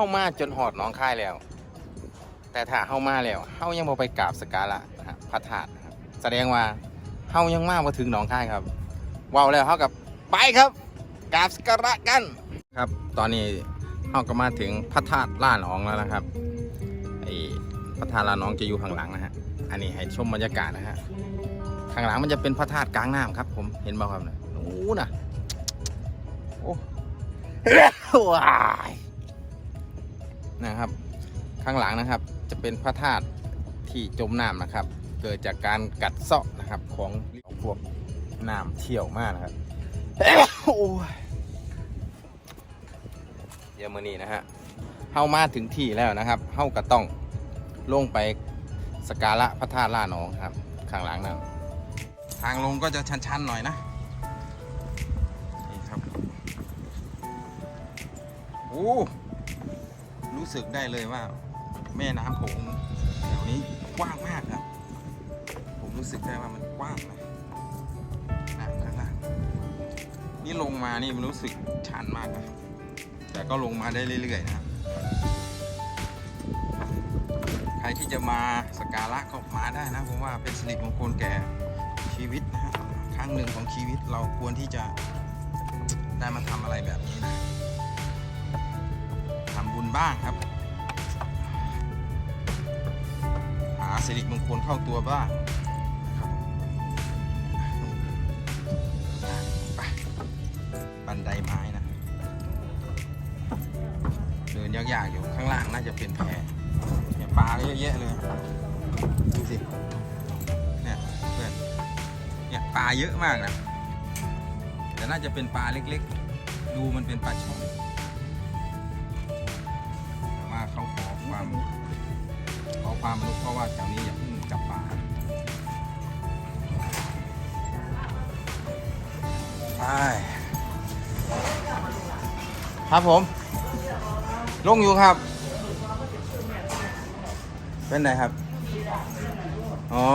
เข้ามาจนหอดน้องค่ายแล้ว แต่ถ้าเข้ามาแล้วเข้ายังบ่ไปกราบสการะนะครับพระธาตุนะครับแสดงว่าเข้ายังมาบ่ถึงหนองค่ายครับว้าวแล้วเข้ากับไปครับกราบสการะกันครับ ตอนนี้เข้าก็มาถึงพระธาตุล่านองแล้วนะครับไอ้พระธาตุล่านองจะอยู่ข้างหลังนะฮะอันนี้ให้ชมบรรยากาศนะฮะข้างหลังมันจะเป็นพระธาตุกลางน้ำครับ ผมเห็นบ่ครับเนี่ยโอ้นะโอ้ว้าย นะครับ ข้างหลังนะครับจะเป็นพระธาตุที่จมน้ำนะครับ เกิดจากการกัดเซาะนะครับของพวกน้ำเชี่ยวมากนะครับโอ้ยเดี๋ยวมือนี้นะฮะเฮามาถึงที่แล้วนะครับเฮาก็ต้องลงไปสการะพระธาตุล่าหนองครับ ข้างหลังนั่นทางลงก็จะชันๆหน่อยนะนี่ครับโอ้ รู้สึกได้เลยว่า แม่น้ำโขงแถวนี้กว้างมากครับ ผมรู้สึกได้ว่ามันกว้างนะน้ำข้างล่างนี่ลงมานี่มันรู้สึกชันมากนะแต่ก็ลงมาได้เรื่อยๆนะครับใครที่จะมาสกการะก็มาได้นะผมว่าเป็นสิริมงคลแก่ชีวิตนะฮะครั้งหนึ่งของชีวิตเราควรที่จะได้มาทำอะไรแบบนี้นะ บุญบ้างครับ หาสิริมงคลเข้าตัวบ้างครับไปบันไดไม้นะ เดินยากๆอยู่ข้างล่างน่าจะเป็นแพเนี่ยปลาเยอะแยะเลย ดูสิ เนี่ยเพื่อน เนี่ยปลาเยอะมากนะ แต่น่าจะเป็นปลาเล็กๆ ดูมันเป็นปลาช่อน ความรู้เพราะว่าแถวนี้อย่าเพิ่งจับปลาไปครับผม ลงอยู่ครับ เป็นไงครับ อ๋อ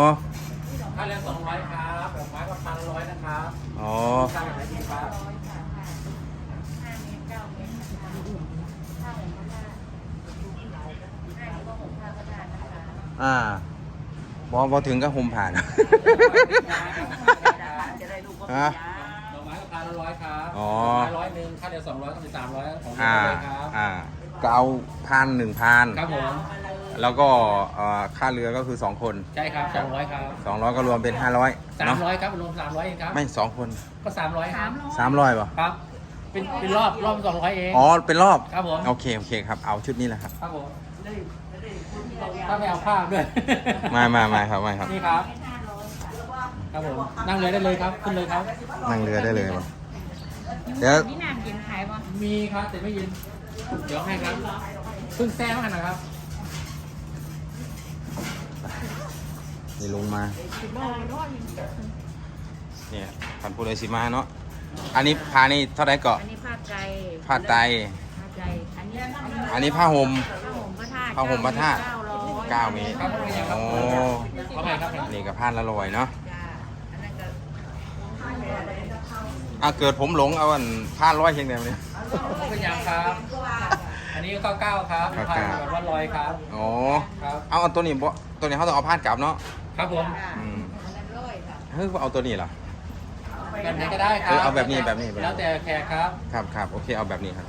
ค่าแรงสองร้อยครับแบบไม้ก็พันร้อยนะครับ อ๋อ ค่าแบบไหนดีครับ อ่าบอบอถึงก็ห่มผ่านฮะดอกไม้ก็พันละร้อยครับอ๋อดอกไม้ร้อยหนึ่งค่าเดียวสองร้อยก็เป็นสามร้อยของอ่าเราเลยครับอ่าก็เอาพันหนึ่งพันครับผมแล้วก็เอ่อค่าเรือก็คือ2คนใช่ครับสองร้อยครับ200ก็รวมเป็น500สามเนาะร้อยครับรวมสามร้อยเองครับ ไม่2คนก็สามร้อยครับ300ป่ะครับ เป็นเป็นรอบรอบสองร้อยเอง อ๋อเป็นรอบครับผม โอเคโอเคครับเอาชุดนี้แหละครับ ครับผม ถ้าไม่เอาภาพด้วย มามามาครับมาครับ นี่ครับ ครับผม นั่งเลยได้เลยครับ ขึ้นเลยครับ นั่งเรือได้เลยป่ะเดี๋ยวนี่น้ำเย็นขายบ่มีครับแต่ไม่เย็น เดี๋ยวให้ครับเพิ่งแซ่มาหน่อยครับ นี่ลงมาสิบโลรอดเนี่ยพันผู้เลยสิมาเนาะ อันนี้พานี่เท่าไหรเกาะ อันนี้ผ้าไก่ผ้าไตรผ้าไก่อันนี้อันนี้ อันนี้ผ้าห่มผ้าห่มพระธาตุผ้าห่มพระธาตุเก้าร้อย 9เมตรครับโอ้เอาไปครับนี่กับผ้าละลอยเนาะจ้าอันนั้นก็อะเกิดผมหลงเอาอันผ้าร้อยเชียงเดียวเนี่ยเป็นยังครับ อันนี้ก็เก้าครับเก้าผ่าเก้านแบบว่าลอยครับอ๋อครับเอาอันตัวนี้บ่ตัวนี้เขาต้องเอาผ้ากลับเนาะครับผมอืมอันนั้นร้อยค่ะเฮ้ยเอาตัวนี้เหรอแบบไหนก็ได้ครัเออเอาแบบนี้แบบนี้แบบนี้แล้วแต่แขกครับ ครับครับโอเคเอาแบบนี้ครับ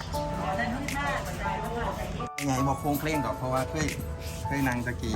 ไงบอกโค้งเคร่งก่อนเพราะว่าเคยเคยนางตะกี้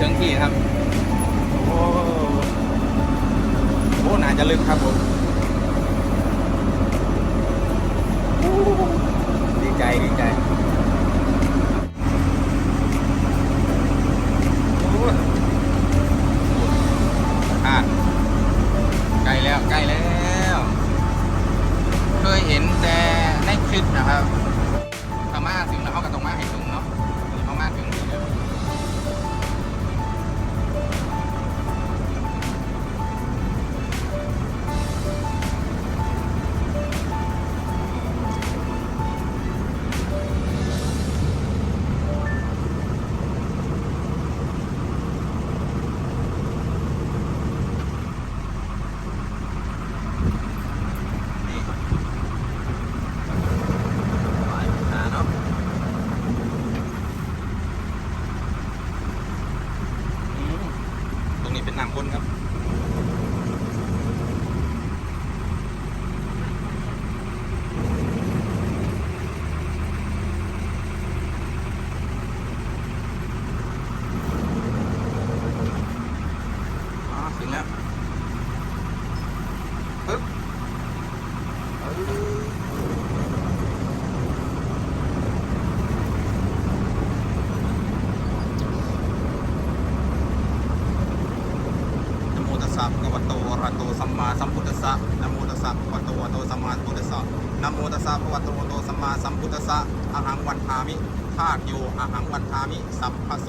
ถึงที่ครับ โอ้โหน่าจะลึกครับผมอู้ดีใจดีใจ สสะภะคะวะโตอะระหะโตสัมมาสัมพุทธัสสะนะโมตัสสะภะคะวะโตอะระหะโตสัมมาสัมพุทธัสสะนะโมตัสสะภะคะวะโตอะระหะโตสัมมาสัมพุทธัสสะอะหังวันทามิธาตุโยอะหังวันทามิ สัพพะโส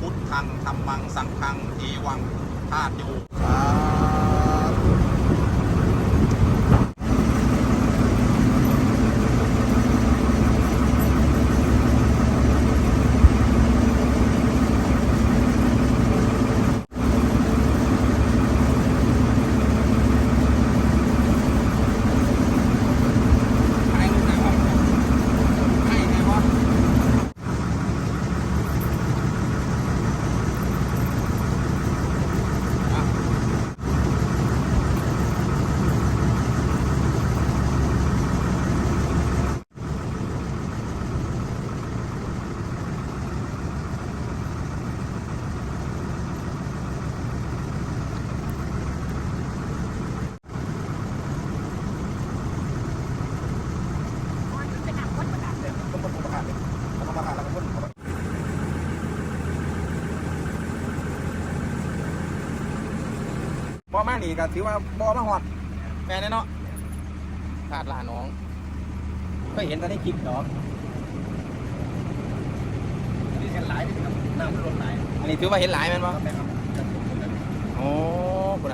พุทธังธัมมังสังฆังเอวังธาตุโยสาธุ ใครรู้ไหมว่าใครไงวะ บ อมานี่ก็ถือว่าบอมาหอดแม่นเนาะขาดลาน้องก็เห็นแต่ในคลิปดอกนี่กันหลายเลยครับน้ำมันลดหลายอันนี้ถือว่าเห็นหลายแมันบ่ครับแม่ครับโอ้บุญ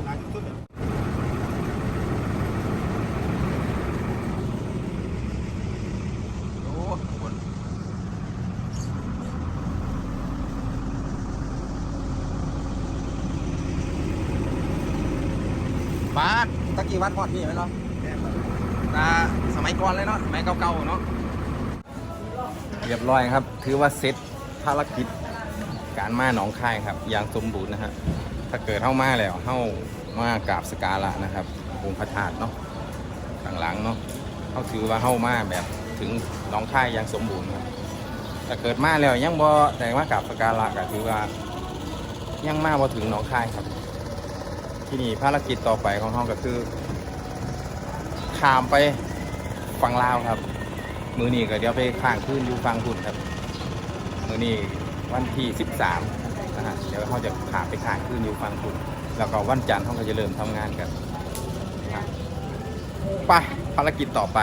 โอ้บุญบา ทตะกี้วัดพอดนี่ไหมเนาะตาสมัยก่อนเลยเนาะสมัยเก่าๆเนาะเรียบร้อยครับ ถือว่าเสร็จภารกิจการมาหนองคายครับอย่างสมบูรณ์นะฮะถ้าเกิดเข้ามาแล้วเข้ามากราบสการะนะครับองค์พระธาตุเนาะข้างหลังเนาะเขาถือว่าเข้ามาแบบถึงหนองคายอย่างสมบูรณ์ครับถ้าเกิดมาแล้วยังบ่แต่ว่ากราบสกการะก็ถือว่ายังมาบ่ถึงหนองคายครับ ที่นี่ภารกิจต่อไปของเขาก็คือ ข้ามไปฝั่งลาวครับ มือนี้ก็เดี๋ยวไปข้างขึ้นอยู่ฟังพุ่นครับ มือนี้วันที่13นะฮะเดี๋ยวเขาจะขาไปข้างขึ้นอยู่ฟังหุ่นแล้วก็วันจันทร์เขาก็จะเริ่มทำงานกันไปภารกิจต่อไป